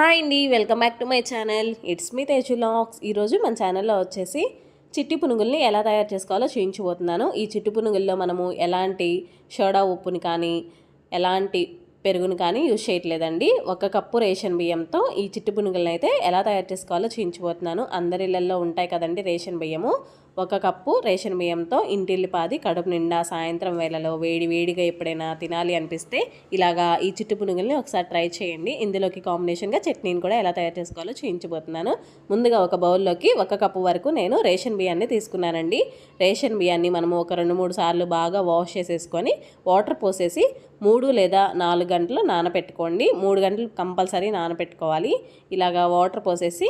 Hi అండి welcome back to my channel. It's me Teju lakhs ఈరోజు మన ఛానల్లో వచ్చేసి చిట్టి పునుగుల్ని ఎలా తయారు చేసుకోవాలో చూపించబోతున్నాను ఈ చిట్టి పునుగుల్లో మనము ఎలాంటి సోడా ఉప్పుని కానీ ఎలాంటి పెరుగుని కానీ యూజ్ చేయట్లేదండి. ఒక కప్పు రేషన్ బియ్యంతో ఈ చిట్టి పునుగులను అయితే ఎలా తయారు చేసుకోవాలో చూపించబోతున్నాను అందరి ఉంటాయి కదండి రేషన్ బియ్యము. ఒక కప్పు రేషన్ బియ్యంతో ఇంటిల్లిపాది కడుపు నిండా సాయంత్రం వేళలో వేడి వేడిగా ఎప్పుడైనా తినాలి అనిపిస్తే ఇలాగా ఈ చిట్టు పునుగుల్ని ఒకసారి ట్రై చేయండి. ఇందులోకి కాంబినేషన్గా చట్నీని కూడా ఎలా తయారు చేసుకోవాలో చూపించబోతున్నాను ముందుగా ఒక బౌల్లోకి ఒక కప్పు వరకు నేను రేషన్ బియ్యాన్ని తీసుకున్నానండి. రేషన్ బియ్యాన్ని మనము ఒక రెండు మూడు సార్లు బాగా వాష్ చేసేసుకొని వాటర్ పోసేసి మూడు లేదా నాలుగు గంటలు నానబెట్టుకోండి. మూడు గంటలు కంపల్సరీ నానబెట్టుకోవాలి. ఇలాగా వాటర్ పోసేసి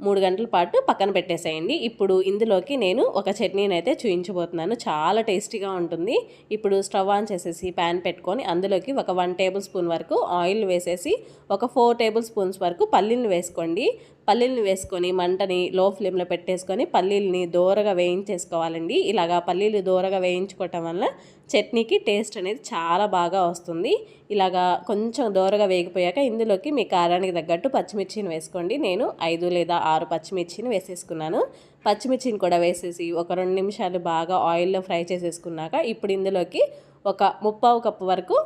మూడు గంటల పాటు పక్కన పెట్టేసేయండి. ఇప్పుడు ఇందులోకి నేను ఒక చట్నీని అయితే చూయించబోతున్నాను. చాలా టేస్టీగా ఉంటుంది. ఇప్పుడు స్టవ్ ఆన్ చేసేసి ప్యాన్ పెట్టుకొని అందులోకి ఒక వన్ టేబుల్ స్పూన్ వరకు ఆయిల్ వేసేసి ఒక ఫోర్ టేబుల్ స్పూన్స్ వరకు పల్లీలు వేసుకోండి. పల్లీలను వేసుకొని మంటని లో ఫ్లేమ్లో పెట్టేసుకొని పల్లీలని దూరగా వేయించేసుకోవాలండి. ఇలాగా పల్లీలు దూరగా వేయించుకోవటం వల్ల చట్నీకి టేస్ట్ అనేది చాలా బాగా వస్తుంది. ఇలాగా కొంచెం దూరగా వేగిపోయాక ఇందులోకి మీ కారానికి తగ్గట్టు పచ్చిమిర్చిని వేసుకోండి. నేను ఐదు లేదా ఆరు పచ్చిమిర్చిని వేసేసుకున్నాను. పచ్చిమిర్చిని కూడా వేసేసి ఒక రెండు నిమిషాలు బాగా ఆయిల్లో ఫ్రై చేసేసుకున్నాక ఇప్పుడు ఇందులోకి ఒక ముప్పావు కప్పు వరకు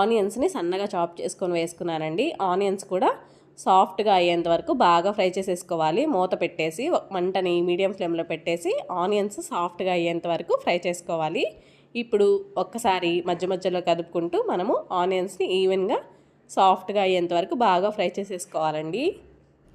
ఆనియన్స్ని సన్నగా చాప్ చేసుకొని వేసుకున్నానండి. ఆనియన్స్ కూడా సాఫ్ట్గా అయ్యేంత వరకు బాగా ఫ్రై చేసేసుకోవాలి. మూత పెట్టేసి మంటని మీడియం ఫ్లేమ్లో పెట్టేసి ఆనియన్స్ సాఫ్ట్గా అయ్యేంత వరకు ఫ్రై చేసుకోవాలి. ఇప్పుడు ఒక్కసారి మధ్య మధ్యలో కదుపుకుంటూ మనము ఆనియన్స్ని ఈవెన్గా సాఫ్ట్గా అయ్యేంత వరకు బాగా ఫ్రై చేసేసుకోవాలండి.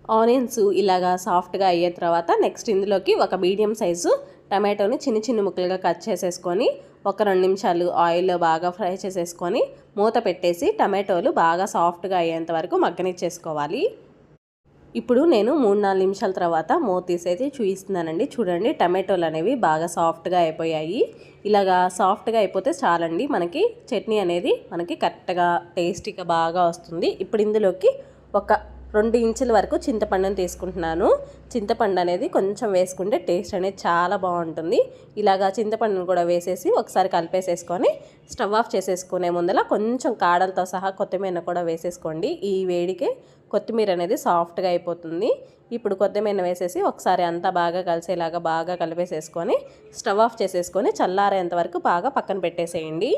ఆనియన్స్ ఇలాగా సాఫ్ట్గా అయ్యే తర్వాత నెక్స్ట్ ఇందులోకి ఒక మీడియం సైజు టమాటోని చిన్న చిన్న ముక్కలుగా కట్ చేసేసుకొని ఒక రెండు నిమిషాలు ఆయిల్లో బాగా ఫ్రై చేసేసుకొని మూత పెట్టేసి టమాటోలు బాగా సాఫ్ట్గా అయ్యేంత వరకు మగ్గనిచ్చేసుకోవాలి. ఇప్పుడు నేను మూడు నాలుగు నిమిషాల తర్వాత మూత తీసైతే చూపిస్తున్నానండి. చూడండి టమాటోలు అనేవి బాగా సాఫ్ట్గా అయిపోయాయి. ఇలాగా సాఫ్ట్గా అయిపోతే చాలండి. మనకి చట్నీ అనేది మనకి కరెక్ట్గా టేస్టీగా బాగా వస్తుంది. ఇప్పుడు ఇందులోకి ఒక రెండు ఇంచుల వరకు చింతపండుని తీసుకుంటున్నాను. చింతపండు అనేది కొంచెం వేసుకుంటే టేస్ట్ అనేది చాలా బాగుంటుంది. ఇలాగా చింతపండును కూడా వేసేసి ఒకసారి కలిపేసేసుకొని స్టవ్ ఆఫ్ చేసేసుకునే ముందర కొంచెం కాడలతో సహా కొత్తిమీర కూడా వేసేసుకోండి. ఈ వేడికే కొత్తిమీర అనేది సాఫ్ట్గా అయిపోతుంది. ఇప్పుడు కొత్తిమీర వేసేసి ఒకసారి అంతా బాగా కలిసేలాగా బాగా కలిపేసేసుకొని స్టవ్ ఆఫ్ చేసేసుకొని చల్లారేంత వరకు బాగా పక్కన పెట్టేసేయండి.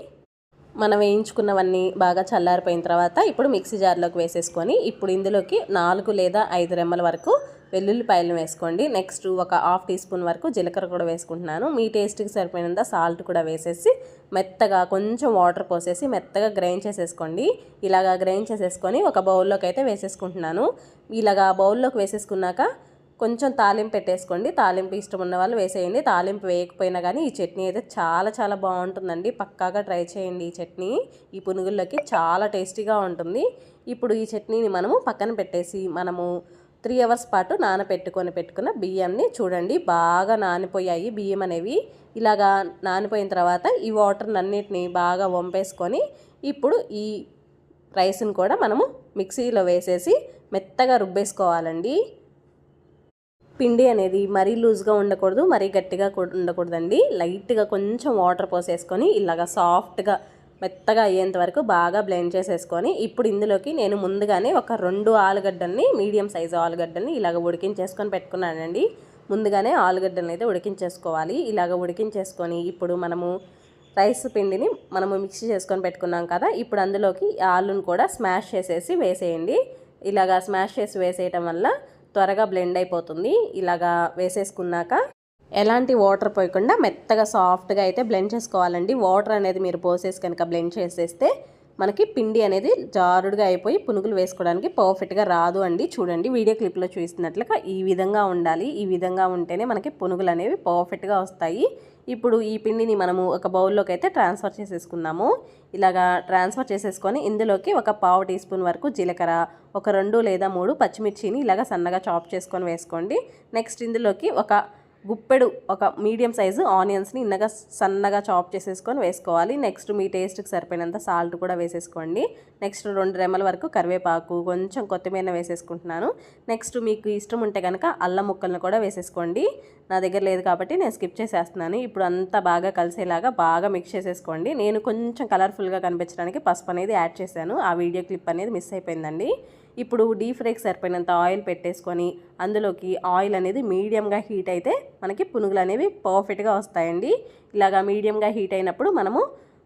మనం వేయించుకున్నవన్నీ బాగా చల్లారిపోయిన తర్వాత ఇప్పుడు మిక్సీ జార్లోకి వేసేసుకొని ఇప్పుడు ఇందులోకి నాలుగు లేదా ఐదు రెమ్మల వరకు వెల్లుల్లిపాయలు వేసుకోండి. నెక్స్ట్ ఒక హాఫ్ టీ స్పూన్ వరకు జీలకర్ర కూడా వేసుకుంటున్నాను. మీ టేస్ట్కి సరిపోయినంత సాల్ట్ కూడా వేసేసి మెత్తగా కొంచెం వాటర్ పోసేసి మెత్తగా గ్రైండ్ చేసేసుకోండి. ఇలాగా గ్రైండ్ చేసేసుకొని ఒక బౌల్లోకి అయితే వేసేసుకుంటున్నాను. ఇలాగా బౌల్లోకి వేసేసుకున్నాక కొంచెం తాలింపు పెట్టేసుకోండి. తాలింపు ఇష్టం ఉన్న వాళ్ళు వేసేయండి. తాలింపు వేయకపోయినా కానీ ఈ చట్నీ అయితే చాలా చాలా బాగుంటుందండి. పక్కాగా ట్రై చేయండి ఈ చట్నీ. ఈ పునుగుల్లోకి చాలా టేస్టీగా ఉంటుంది. ఇప్పుడు ఈ చట్నీని మనము పక్కన పెట్టేసి మనము త్రీ అవర్స్ పాటు నానబెట్టుకొని పెట్టుకున్న బియ్యాన్ని చూడండి. బాగా నానిపోయాయి బియ్యం అనేవి. ఇలాగా నానిపోయిన తర్వాత ఈ వాటర్ని అన్నిటిని బాగా వంపేసుకొని ఇప్పుడు ఈ రైస్ని కూడా మనము మిక్సీలో వేసేసి మెత్తగా రుబ్బేసుకోవాలండి. పిండి అనేది మరీ లూజ్గా ఉండకూడదు మరీ గట్టిగా ఉండకూడదండి. లైట్గా కొంచెం వాటర్ పోసేసుకొని ఇలాగా సాఫ్ట్గా మెత్తగా అయ్యేంత వరకు బాగా బ్లెండ్ చేసేసుకొని ఇప్పుడు ఇందులోకి నేను ముందుగానే ఒక రెండు ఆలుగడ్డల్ని మీడియం సైజు ఆలుగడ్డల్ని ఇలాగ ఉడికించేసుకొని పెట్టుకున్నానండి. ముందుగానే ఆలుగడ్డల్ని అయితే ఉడికించేసుకోవాలి. ఇలాగ ఉడికించేసుకొని ఇప్పుడు మనము రైస్ పిండిని మనము మిక్సీ చేసుకొని పెట్టుకున్నాం కదా ఇప్పుడు అందులోకి ఆలుని కూడా స్మాష్ చేసేసి వేసేయండి. ఇలాగా స్మాష్ చేసి వేసేయటం వల్ల త్వరగా బ్లెండ్ అయిపోతుంది. ఇలాగా వేసేసుకున్నాక ఎలాంటి వాటర్ పోయకుండా మెత్తగా సాఫ్ట్గా అయితే బ్లెండ్ చేసుకోవాలండి. వాటర్ అనేది మీరు పోసేసి కనుక బ్లెండ్ చేసేస్తే మనకి పిండి అనేది జారుడుగా అయిపోయి పునుగులు వేసుకోవడానికి పర్ఫెక్ట్గా రాదు అండి. చూడండి వీడియో క్లిప్లో చూసినట్లుగా ఈ విధంగా ఉండాలి. ఈ విధంగా ఉంటేనే మనకి పునుగులు అనేవి పర్ఫెక్ట్గా వస్తాయి. ఇప్పుడు ఈ పిండిని మనము ఒక బౌల్లోకి అయితే ట్రాన్స్ఫర్ చేసేసుకుందాము. ఇలాగా ట్రాన్స్ఫర్ చేసేసుకొని ఇందులోకి ఒక పావు టీ స్పూన్ వరకు జీలకర్ర ఒక రెండు లేదా మూడు పచ్చిమిర్చిని ఇలాగ సన్నగా చాప్ చేసుకొని వేసుకోండి. నెక్స్ట్ ఇందులోకి ఒక గుప్పెడు ఒక మీడియం సైజు ఆనియన్స్ని ఇన్నగా సన్నగా చాప్ చేసేసుకొని వేసుకోవాలి. నెక్స్ట్ మీ టేస్ట్కి సరిపోయినంత సాల్ట్ కూడా వేసేసుకోండి. నెక్స్ట్ రెండు రెమ్మల వరకు కరివేపాకు కొంచెం కొత్తిమీర వేసేసుకుంటున్నాను. నెక్స్ట్ మీకు ఇష్టం ఉంటే కనుక అల్లం ముక్కలను కూడా వేసేసుకోండి. నా దగ్గర లేదు కాబట్టి నేను స్కిప్ చేసేస్తున్నాను. ఇప్పుడు అంతా బాగా కలిసేలాగా బాగా మిక్స్ చేసేసుకోండి. నేను కొంచెం కలర్ఫుల్గా కనిపించడానికి పసుపు అనేది యాడ్ చేశాను. ఆ వీడియో క్లిప్ అనేది మిస్ అయిపోయిందండి. ఇప్పుడు డీప్ ఫ్రైకి సరిపోయినంత ఆయిల్ పెట్టేసుకొని అందులోకి ఆయిల్ అనేది మీడియంగా హీట్ అయితే మనకి పునుగులు అనేవి పర్ఫెక్ట్గా వస్తాయండి. ఇలాగా మీడియంగా హీట్ అయినప్పుడు మనము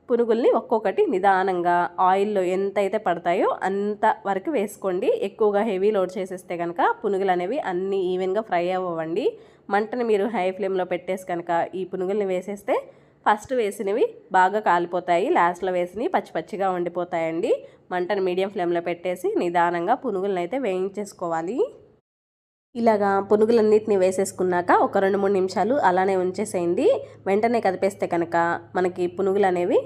పునుగుల్ని ఒక్కొక్కటి నిదానంగా ఆయిల్లో ఎంత అయితే పడతాయో అంత వరకు వేసుకోండి. ఎక్కువగా హెవీ లోడ్ చేసేస్తే కనుక పునుగులు అనేవి అన్నీ ఈవెన్గా ఫ్రై అవ్వండి మంటని మీరు హై ఫ్లేమ్లో పెట్టేసి కనుక ఈ పునుగుల్ని వేసేస్తే ఫస్ట్ వేసినవి బాగా కాలిపోతాయి లాస్ట్లో వేసినవి పచ్చి పచ్చిగా ఉండిపోతాయండి. మంటను మీడియం ఫ్లేమ్లో పెట్టేసి నిదానంగా పునుగులను అయితే వేయించేసుకోవాలి. ఇలాగా పునుగులన్నిటిని వేసేసుకున్నాక ఒక రెండు మూడు నిమిషాలు అలానే ఉంచేసేయండి. వెంటనే కదిపేస్తే కనుక మనకి పునుగులు అనేవి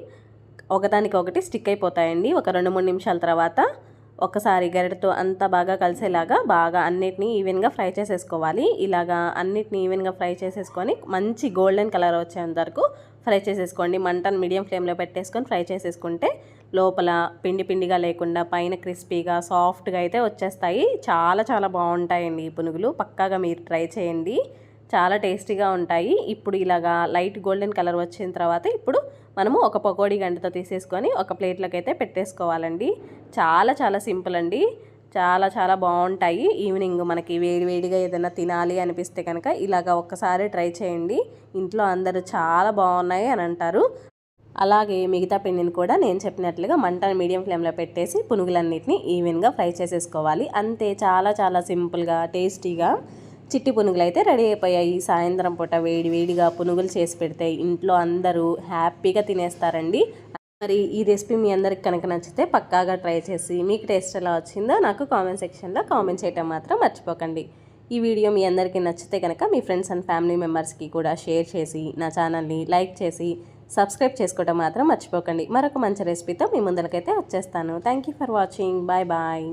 ఒకదానికి ఒకటి స్టిక్ అయిపోతాయండి. ఒక రెండు మూడు నిమిషాల తర్వాత ఒకసారి గరిటతో అంతా బాగా కలిసేలాగా బాగా అన్నిటినీ ఈవెన్గా ఫ్రై చేసేసుకోవాలి. ఇలాగా అన్నిటిని ఈవెన్గా ఫ్రై చేసేసుకొని మంచి గోల్డెన్ కలర్ వచ్చేంత వరకు ఫ్రై చేసేసుకోండి. మంటను మీడియం ఫ్లేమ్లో పెట్టేసుకొని ఫ్రై చేసేసుకుంటే లోపల పిండి పిండిగా లేకుండా పైన క్రిస్పీగా సాఫ్ట్గా అయితే వచ్చేస్తాయి. చాలా చాలా బాగుంటాయండి ఈ పునుగులు. పక్కాగా మీరు ట్రై చేయండి. చాలా టేస్టీగా ఉంటాయి. ఇప్పుడు ఇలాగా లైట్ గోల్డెన్ కలర్ వచ్చిన తర్వాత ఇప్పుడు మనము ఒక పకోడీ గంటతో తీసేసుకొని ఒక ప్లేట్లోకి అయితే పెట్టేసుకోవాలండి. చాలా చాలా సింపుల్ అండి. చాలా చాలా బాగుంటాయి. ఈవినింగ్ మనకి వేడివేడిగా ఏదైనా తినాలి అనిపిస్తే కనుక ఇలాగ ఒక్కసారి ట్రై చేయండి. ఇంట్లో అందరూ చాలా బాగున్నాయి అని అంటారు. అలాగే మిగతా పిండిని కూడా నేను చెప్పినట్లుగా మంటను మీడియం ఫ్లేమ్లో పెట్టేసి పునుగులన్నిటిని ఈవెన్గా ఫ్రై చేసేసుకోవాలి. అంతే చాలా చాలా సింపుల్గా టేస్టీగా చిట్టి పునుగులు అయితే రెడీ అయిపోయాయి. సాయంత్రం పూట వేడి వేడిగా పునుగులు చేసి పెడితే ఇంట్లో అందరూ హ్యాపీగా తినేస్తారండి. మరి ఈ రెసిపీ మీ అందరికి కనుక నచ్చితే పక్కాగా ట్రై చేసి మీకు టేస్ట్ ఎలా వచ్చిందో నాకు కామెంట్ సెక్షన్లో కామెంట్ చేయటం మాత్రం మర్చిపోకండి. ఈ వీడియో మీ అందరికీ నచ్చితే కనుక మీ ఫ్రెండ్స్ అండ్ ఫ్యామిలీ మెంబర్స్కి కూడా షేర్ చేసి నా ఛానల్ని లైక్ చేసి సబ్స్క్రైబ్ చేసుకోవడం మాత్రం మర్చిపోకండి. మరొక మంచి రెసిపీతో మీ ముందరకైతే వచ్చేస్తాను. Thank you for watching. Bye bye.